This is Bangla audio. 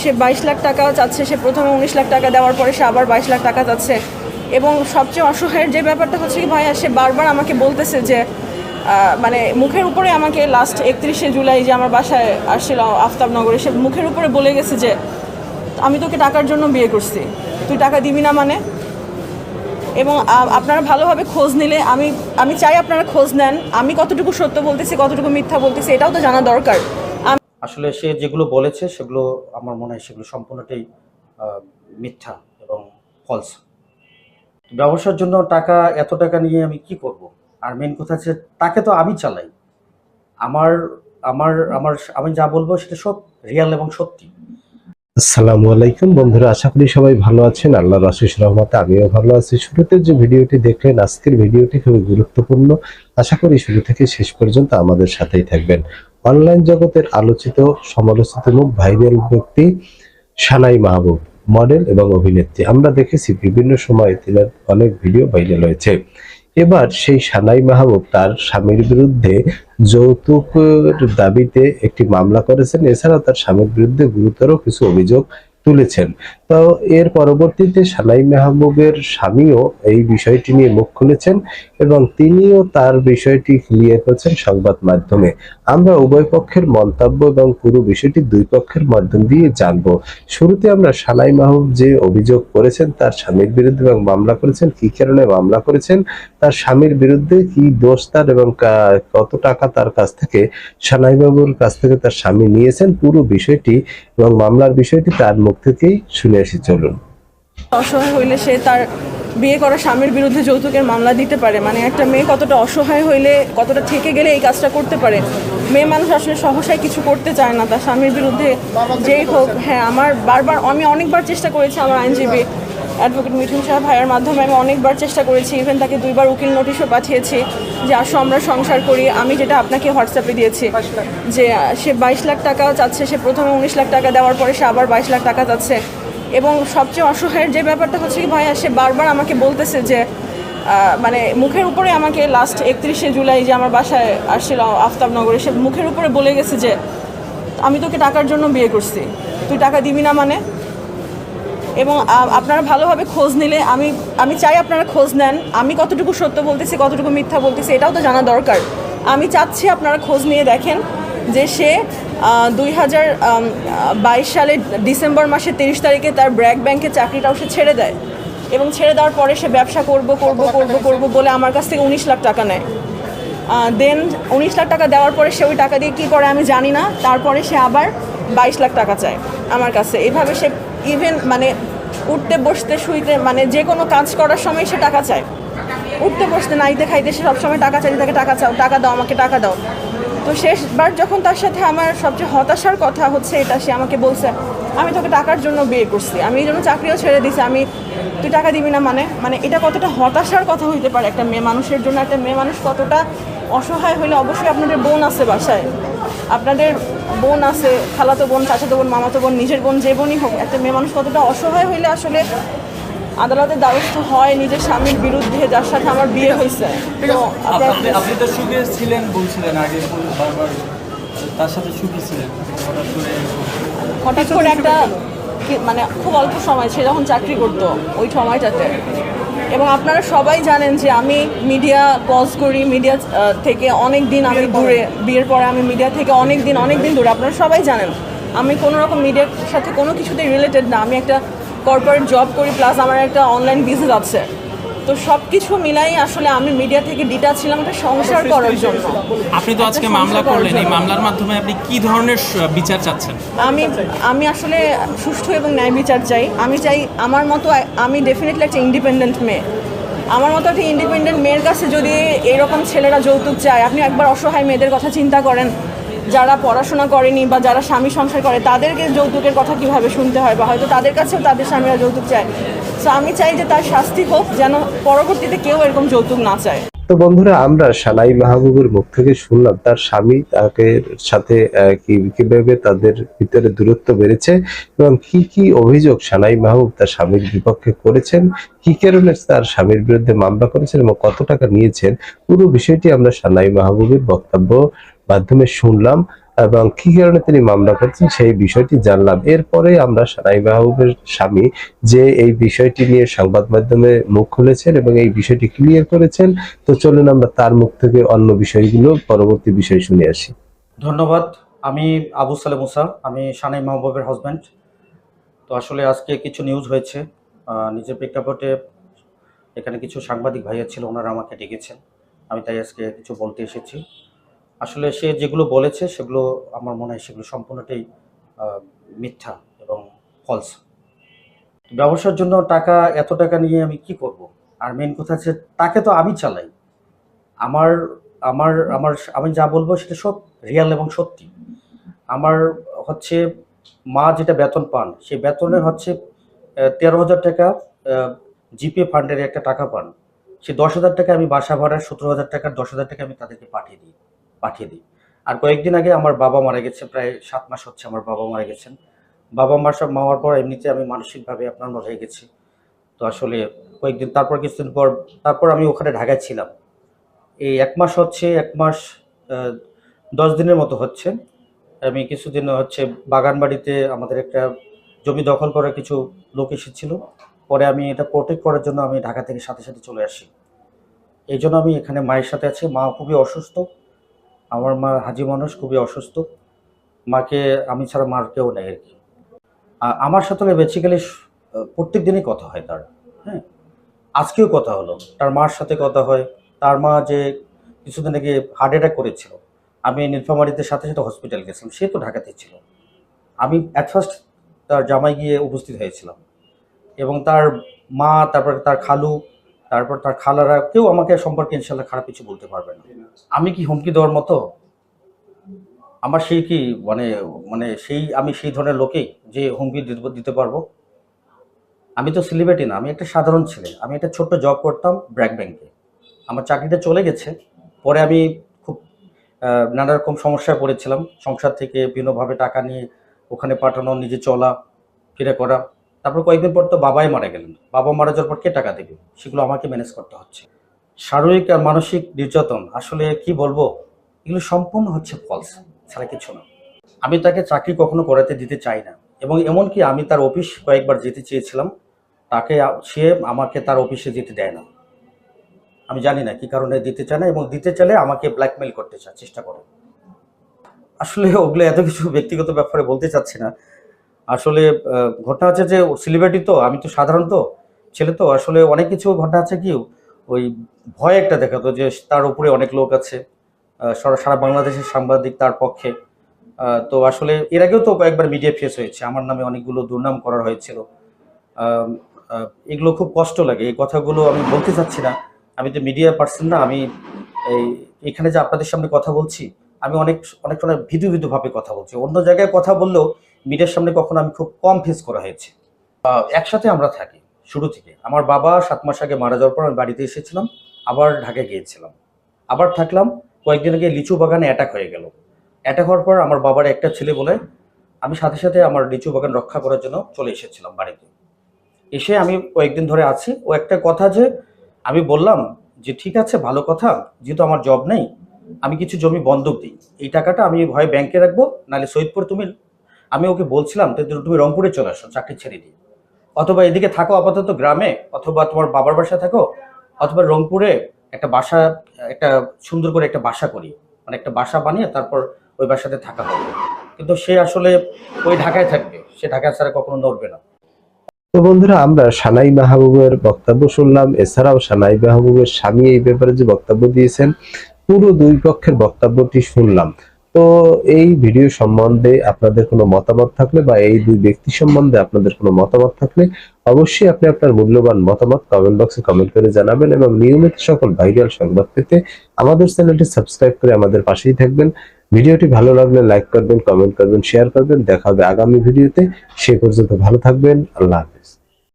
সে বাইশ লাখ টাকা চাচ্ছে, সে প্রথমে উনিশ লাখ টাকা দেওয়ার পরে সে আবার বাইশ লাখ টাকা চাচ্ছে। এবং সবচেয়ে অসহায়ের যে ব্যাপারটা হচ্ছে কি, ভাইয়া, সে বারবার আমাকে বলতেছে যে মানে মুখের উপরে আমাকে লাস্ট একত্রিশে জুলাই যে আমার বাসায় আসছিল আফতাবনগরে, সে মুখের উপরে বলে গেছে যে, আমি তোকে টাকার জন্য বিয়ে করছি। তুই টাকা দিবি না মানে? এবং আপনারা ভালোভাবে খোঁজ নিলে আমি আমি চাই আপনারা খোঁজ নেন। আমি কতটুকু সত্য বলতেছি, কতটুকু মিথ্যা বলতেছি, এটাও তো জানা দরকার। আসলে সে যেগুলো বলেছে, সেগুলো আমার মনে হয় সেগুলো সম্পূর্ণটাই মিথ্যা এবং ফলস ব্যবসার জন্য টাকা, এত টাকা নিয়ে আমি কি করব? আর মেন কথা হচ্ছে, তাকে তো আমি চালাই। আমার আমার আমার আমি যা বলব সেটা সব রিয়াল এবং সত্যি। আসসালামু আলাইকুম। বন্ধুরা, আশা করি সবাই ভালো আছেন। আল্লাহর আশিস রহমতে আমিও ভালো আছি। শুরুতে যে ভিডিওটি দেখলেন, আজকের ভিডিওটি খুবই গুরুত্বপূর্ণ। আশা করি শুরু থেকে শেষ পর্যন্ত আমাদের সাথেই থাকবেন। অনলাইন জগতের আলোচিত, সমালোচিত মুখ ভাইরাল ব্যক্তি সানাই মাহবুব, মডেল এবং অভিনেত্রী। আমরা দেখেছি বিভিন্ন সময় তিনার অনেক ভিডিও ভাইরাল হয়েছে। এবার সেই সানাই মাহবুব তার স্বামীর বিরুদ্ধে যৌতুকের দাবিতে একটি মামলা করেছেন। এছাড়া তার স্বামীর বিরুদ্ধে গুরুতর কিছু অভিযোগ তুলেছেন। তো এর পরবর্তীতে সানাই মাহবুবের স্বামীও এই বিষয়টি নিয়ে মুখ খুলেছেন এবং তিনিও তার বিষয়টি ক্লিয়ার করেছেন সংবাদ মাধ্যমে। আমরা উভয় পক্ষের মন্তব্য এবং পুরো বিষয়টি দুই পক্ষের মাধ্যম দিয়ে জানব। শুরুতে আমরা সানাই মাহবুব যে অভিযোগ করেছেন, তার স্বামীর বিরুদ্ধে এবং মামলা করেছেন, কি কারণে মামলা করেছেন, তার স্বামীর বিরুদ্ধে কি দোষ তার এবং কত টাকা তার কাছ থেকে সানাই বাবুর কাছ থেকে তার স্বামী নিয়েছেন, পুরো বিষয়টি এবং মামলার বিষয়টি তার মুখ থেকেই শুনে আসি চলুন। অসহায় হইলে সে তার বিয়ে করা স্বামীর বিরুদ্ধে যৌতুকের মামলা দিতে পারে। মানে একটা মেয়ে কতটা অসহায় হইলে, কতটা থেকে গেলে এই কাজটা করতে পারে? মেয়ে মানুষ আসলে সহসায় কিছু করতে চায় না। তার স্বামীর বিরুদ্ধে যেই হোক হ্যাঁ আমার বারবার, আমি অনেকবার চেষ্টা করেছি আমার আইনজীবী অ্যাডভোকেট মিঠুন সাহেব ভাইয়ের মাধ্যমে আমি অনেকবার চেষ্টা করেছি। ইভেন তাকে দুইবার উকিল নোটিশও পাঠিয়েছি যে, আসো, আমরা সংসার করি। আমি যেটা আপনাকে হোয়াটসঅ্যাপে দিয়েছি যে, সে বাইশ লাখ টাকা চাচ্ছে। সে প্রথমে উনিশ লাখ টাকা দেওয়ার পরে সে আবার বাইশ লাখ টাকা চাচ্ছে। এবং সবচেয়ে অসহায়ের যে ব্যাপারটা হচ্ছে কি, ভাইয়া, সে বারবার আমাকে বলতেছে যে মানে মুখের উপরে আমাকে লাস্ট একত্রিশে জুলাই যে আমার বাসায় আসছিল আফতাবনগরে, সে মুখের উপরে বলে গেছে যে, আমি তোকে টাকার জন্য বিয়ে করছি। তুই টাকা দিবি না মানে? এবং আপনারা ভালোভাবে খোঁজ নিলে আমি আমি চাই আপনারা খোঁজ নেন। আমি কতটুকু সত্য বলতেছি, কতটুকু মিথ্যা বলতেছি, এটাও তো জানা দরকার। আমি চাচ্ছি আপনারা খোঁজ নিয়ে দেখেন। যে সে দুই হাজার বাইশ সালের ডিসেম্বর মাসের তিরিশ তারিখে তার ব্র্যাক ব্যাংকের চাকরিটাও সে ছেড়ে দেয়। এবং ছেড়ে দেওয়ার পরে সে ব্যবসা করব করব করব করব বলে আমার কাছ থেকে উনিশ লাখ টাকা নেয়। দেন উনিশ লাখ টাকা দেওয়ার পরে সে ওই টাকা দিয়ে কী করে আমি জানি না। তারপরে সে আবার বাইশ লাখ টাকা চায় আমার কাছে। এভাবে সে ইভেন মানে উঠতে বসতে শুইতে মানে যে কোনো কাজ করার সময় সে টাকা চায়। উঠতে বসতে নাইতে খাইতে সে সবসময় টাকা চাইতে তাকে টাকা চাও টাকা দাও আমাকে টাকা দাও। তো শেষবার যখন তার সাথে আমার সবচেয়ে হতাশার কথা হচ্ছে এটা সে আমাকে বলছে, আমি তোকে টাকার জন্য বিয়ে করছি, আমি এই জন্য চাকরিও ছেড়ে দিছি, আমি, তুই টাকা দিবি না মানে? মানে এটা কতটা হতাশার কথা হইতে পারে একটা মেয়ে মানুষের জন্য, একটা মেয়ে মানুষ কতটা অসহায় হলে অবশ্যই আপনাদের বোন আছে বাসায়। আপনাদের বোন আছে, খালাতো বোন, চাচাতো বোন, মামাতো বোন, নিজের বোন, যে বোনই হোক, একটা মেয়ে মানুষ কতটা অসহায় হইলে আসলে আদালতের দ্বারস্থ হয় নিজের স্বামীর বিরুদ্ধে যার সাথে আমার বিয়ে হয়েছে। তো আপনি আপনি তো সুখে ছিলেন বলছিলেন আগে বারবার তার সাথে সুখী ছিলেন। হঠাৎ করে হঠাৎ করে একটা মানে খুব অল্প সময় সে যখন চাকরি করতো ওই সময়টাতে। এবং আপনারা সবাই জানেন যে আমি মিডিয়া পজ করি মিডিয়া থেকে অনেক দিন আমি দূরে বিয়ের পরে আমি মিডিয়া থেকে অনেক দিন অনেক দিন দূরে। আপনারা সবাই জানেন আমি কোনো রকম মিডিয়ার সাথে কোনো কিছুতেই রিলেটেড না। আমি একটা কর্পোরেট জব করি প্লাস আমার একটা অনলাইন বিজনেস আছে। তো সব কিছু মিলাই আসলে আমি মিডিয়া থেকে ডিটা ছিলাম একটা সংসার করার জন্য। আপনি তো আজকে মামলা করলেন এই মামলার মাধ্যমে আপনি কি ধরনের বিচার চাচ্ছেন? আমি আমি আসলে সুষ্ঠু এবং ন্যায় বিচার চাই। আমি চাই আমার মতো আমি ডেফিনেটলি একটা ইন্ডিপেন্ডেন্ট মেয়ে। আমার মতো একটা ইন্ডিপেন্ডেন্ট মেয়ের কাছে যদি এরকম ছেলেরা যৌতুক চায় আপনি একবার অসহায় মেয়েদের কথা চিন্তা করেন। যারা পড়াশোনা করেনি বা যারা স্বামী সংসার করে, তাদেরকে যৌতুকের কথা কীভাবে শুনতে হয়? বা হয়তো তাদের কাছেও তাদের স্বামীরা যৌতুক চায়। সো আমি চাই যে তার শাস্তি হোক, যেন পরবর্তীতে কেউ এরকম যৌতুক না চায়। তো বন্ধুরা, আমরা সানাই মাহবুবের মুখ থেকে শুনলাম, তার স্বামী তাকে সাথে কীভাবে তাদের ভিতরে দূরত্ব বেড়েছে এবং কি কি অভিযোগ সানাই মাহবুব তার স্বামীর বিপক্ষে করেছেন, কি কারণে তার স্বামীর বিরুদ্ধে মামলা করেছেন এবং কত টাকা নিয়েছেন, পুরো বিষয়টি আমরা সানাই মাহবুবের বক্তব্য মাধ্যমে শুনলাম এবং কি কারণে তিনি মামলা করছেন সেই বিষয়টি জানলাম। এরপরে আমরা সানাই মাহবুবের স্বামী যে এই বিষয়টি নিয়ে সংবাদ মাধ্যমে মুখ খুলেছেন এবং এই বিষয়টি ক্লিয়ার করেছেন। তো চলুন আমরা তার মুখ থেকে অন্য বিষয়গুলো, পরবর্তী বিষয় শুনে আসি। ধন্যবাদ। আমি আবু সালে মুসা আমি সানাই মাহবুবের হাজব্যান্ড তো আসলে আজকে কিছু নিউজ হয়েছে। নিজের প্রেক্ষাপটে এখানে কিছু সাংবাদিক ভাইয়া ছিল, ওনারা আমাকে ডেকেছেন। আমি তাই আজকে কিছু বলতে এসেছি। আসলে সে যেগুলো বলেছে, সেগুলো আমার মনে হয় সেগুলো সম্পূর্ণটাই মিথ্যা এবং ফলস ব্যবসার জন্য টাকা, এত টাকা নিয়ে আমি কি করব? আর মেন কথা হচ্ছে, তাকে তো আমি চালাই। আমার আমার আমার, আমি যা বলব সেটা সব রিয়াল এবং সত্যি। আমার হচ্ছে, মা যেটা বেতন পান, সেই বেতনের হচ্ছে তেরো হাজার টাকা জিপে ফান্ডের একটা টাকা পান। সে দশ হাজার টাকা আমি বাসা ভাড়ার, সতেরো হাজার টাকার দশ হাজার টাকা আমি তাদেরকে পাঠিয়ে দিই। পাঠিয়ে দিই। আর কয়েকদিন আগে আমার বাবা মারা গেছে, প্রায় সাত মাস হচ্ছে আমার বাবা মারা গেছেন। বাবা মার সব মারার পর এমনিতে আমি মানসিকভাবে আপনার হয়ে গেছি। তো আসলে কয়েকদিন তারপর কিছুদিন পর, তারপর আমি ওখানে ঢাকায় ছিলাম। এই এক মাস হচ্ছে, এক মাস দশ দিনের মতো হচ্ছে। আমি কিছুদিন হচ্ছে বাগানবাড়িতে আমাদের একটা জমি দখল করার কিছু লোক এসেছিল। পরে আমি এটা প্রোটেক্ট করার জন্য আমি ঢাকা থেকে সাথে সাথে চলে আসি। এই জন্য আমি এখানে মায়ের সাথে আছি। মা খুবই অসুস্থ। আমার মা হাজি মানুষ, খুবই অসুস্থ। মাকে, আমি ছাড়া মার কেউ নেই আর কি। আমার সাথে বেসিক্যালি প্রত্যেক দিনই কথা হয় তার হ্যাঁ? আজকেও কথা হলো। তার মার সাথে কথা হয়। তার মা যে কিছুদিন আগে হার্ট অ্যাটাক করেছিল। আমি নীলফামারিতে সাথে সাথে হসপিটাল গেছিলাম। সে তো ঢাকাতে ছিল। আমি অ্যাট ফার্স্ট তার জামাই গিয়ে উপস্থিত হয়েছিলাম। এবং তার মা, তারপরে তার খালু তারপর তার খালারা কেউ আমাকে সম্পর্কে ইনশাল্লাহ খারাপ কিছু বলতে পারবে না। আমি কি হুমকি দেওয়ার মতো? আমার সেই কি মানে মানে সেই, আমি সেই ধরনের লোকেই যে হুমকি দিতে- পারব? আমি তো সেলিব্রিটি না, আমি একটা সাধারণ ছেলে। আমি একটা ছোট্ট জব করতাম ব্র্যাক ব্যাংকে। আমার চাকরিটা চলে গেছে। পরে আমি খুব নানা রকম সমস্যায় পড়েছিলাম। সংসার থেকে বিভিন্নভাবে টাকা নিয়ে ওখানে পাঠানো, নিজে চলা, ফিরে করা। তারপর কয়েকদিন পর তো বাবাই মারা গেলেন। বাবা মারা যাওয়ার পর কে টাকা দেবে? সেগুলো আমাকে ম্যানেজ করতে হচ্ছে। শারীরিক আর মানসিক নির্যাতন, আসলে কি বলব? এগুলো সম্পূর্ণ হচ্ছে ফলস ছাড়া কিছু না। আমি তাকে চাকরি কখনো করাতে দিতে চাই না। এবং এমনকি আমি তার অফিস কয়েকবার যেতে চেয়েছিলাম, তাকে সে আমাকে তার অফিসে যেতে দেয় না। আমি জানি না কি কারণে দিতে চায় না এবং দিতে চাইলে আমাকে ব্ল্যাকমেল করতে চায়, চেষ্টা করে। আসলে ওগুলো এত কিছু ব্যক্তিগত ব্যাপারে বলতে চাচ্ছি না। আসলে ঘটনা আছে যে সেলিব্রিটি তো, আমি তো সাধারণত ছেলে তো, আসলে অনেক কিছু ঘটনা আছে কি, ওই ভয় একটা দেখাতো যে তার উপরে অনেক লোক আছে সারা বাংলাদেশের সাংবাদিক তার পক্ষে তো আসলে এর আগেও তো কয়েকবার মিডিয়া ফেস হয়েছে, আমার নামে অনেকগুলো দুর্নাম করা হয়েছিল এগুলো খুব কষ্ট লাগে, এই কথাগুলো আমি বলতে চাচ্ছি না, আমি তো মিডিয়া পার্সন না, আমি এই, এখানে যে আপনাদের সামনে কথা বলছি, আমি অনেক অনেক সময় ভিদু ভিদু ভাবে কথা বলছি, অন্য জায়গায় কথা বললেও মিডিয়ার সামনে কখনো আমি খুব কম ফেস করা হয়েছে। একসাথে আমরা থাকি, শুরু থেকে। আমার বাবা সাত মাস আগে মারা যাওয়ার পর আমি বাড়িতে এসেছিলাম, আবার ঢাকায় গিয়েছিলাম। আবার থাকলাম, কয়েকদিন আগে লিচু বাগানে অ্যাটাক হয়ে গেল। অ্যাটাক হওয়ার পর আমার বাবার একটা ছেলে বলে আমি সাথে সাথে আমার লিচু বাগান রক্ষা করার জন্য চলে এসেছিলাম বাড়িতে। এসে আমি কয়েকদিন ধরে আছি। ও একটা কথা যে, আমি বললাম যে, ঠিক আছে, ভালো কথা, যেহেতু আমার জব নেই, আমি কিছু জমি বন্ধক দিই। এই টাকাটা আমি হয় ব্যাংকে রাখব, নাহলে সৈয়দপুর তুমি আমি ওকে বলছিলাম তুমি রংপুরে চলে আসো, চাকরি ছেড়ে দিই অথবা এদিকে থাকো আপাতত গ্রামে, অথবা তোমার বাবার বাসায় থাকো, অথবা রংপুরে একটা বাসা, একটা সুন্দর করে একটা বাসা করি। মানে একটা বাসা বানিয়ে তারপর ওই বাসাতে থাকা হবে। কিন্তু সে আসলে ওই ঢাকায় থাকবে, সে ঢাকা ছাড়া কখনো নড়বে না। তো বন্ধুরা, আমরা সানাই মাহবুবের বক্তব্য শুনলাম। এছাড়াও সানাই মাহবুবের স্বামী এই ব্যাপারে যে বক্তব্য দিয়েছেন, পুরো দুই পক্ষের বক্তব্যটি শুনলাম। তো এই ভিডিও সম্বন্ধে আপনাদের কোনো মতামত থাকলে বা এই দুই ব্যক্তি সম্বন্ধে আপনাদের কোনো মতামত থাকলে অবশ্যই আপনি আপনার মূল্যবান মতামত কমেন্ট বক্সে কমেন্ট করে জানাবেন এবং নিয়মিত সকল ভাইরাল সংবাদ পেতে আমাদের চ্যানেলটি সাবস্ক্রাইব করে আমাদের পাশেই থাকবেন। ভিডিওটি ভালো লাগলে লাইক করবেন কমেন্ট করবেন শেয়ার করবেন। দেখা হবে আগামী ভিডিওতে। সে পর্যন্ত ভালো থাকবেন। আল্লাহ হাফেজ।